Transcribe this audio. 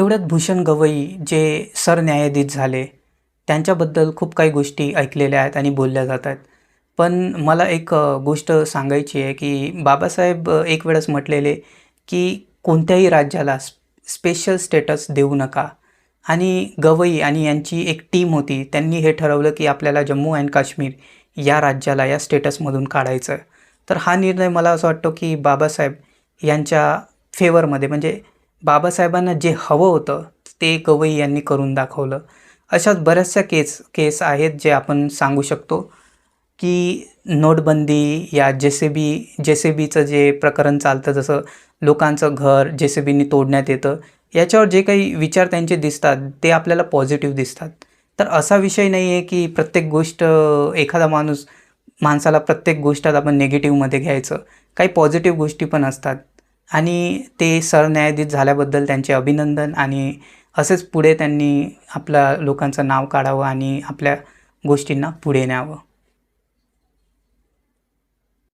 एवढ्यात भूषण गवई जे सरन्यायाधीश झाले त्यांच्याबद्दल खूप काही गोष्टी ऐकलेल्या आहेत आणि बोलल्या जातात पण मला एक गोष्ट सांगायची आहे की बाबासाहेब एक वेळेस म्हटलेले की कोणत्याही राज्याला स्पेशल स्टेटस देऊ नका. आणि गवई आणि यांची एक टीम होती त्यांनी हे ठरवलं की आपल्याला जम्मू अँड काश्मीर या राज्याला या स्टेटसमधून काढायचं तर हा निर्णय मला असं वाटतो की बाबासाहेब यांच्या फेवरमध्ये म्हणजे बाबासाहेबांना जे हवं होतं ते गवई यांनी करून दाखवलं. अशाच बऱ्याचशा केस केस आहेत जे आपण सांगू शकतो की नोटबंदी या जे सी बी जे सी बीचं जे प्रकरण चालतं जसं लोकांचं घर जे सी बीनी तोडण्यात येतं याच्यावर जे काही विचार त्यांचे दिसतात ते आपल्याला पॉझिटिव्ह दिसतात. तर असा विषय नाही आहे की प्रत्येक गोष्ट एखादा माणूस माणसाला प्रत्येक गोष्टात आपण निगेटिव्हमध्ये घ्यायचं. काही पॉझिटिव्ह गोष्टी पण असतात. आणि ते सरन्यायाधीश झाल्याबद्दल त्यांचे अभिनंदन आणि असेच पुढे त्यांनी आपल्या लोकांचं नाव काढावं आणि आपल्या गोष्टींना पुढे न्यावं.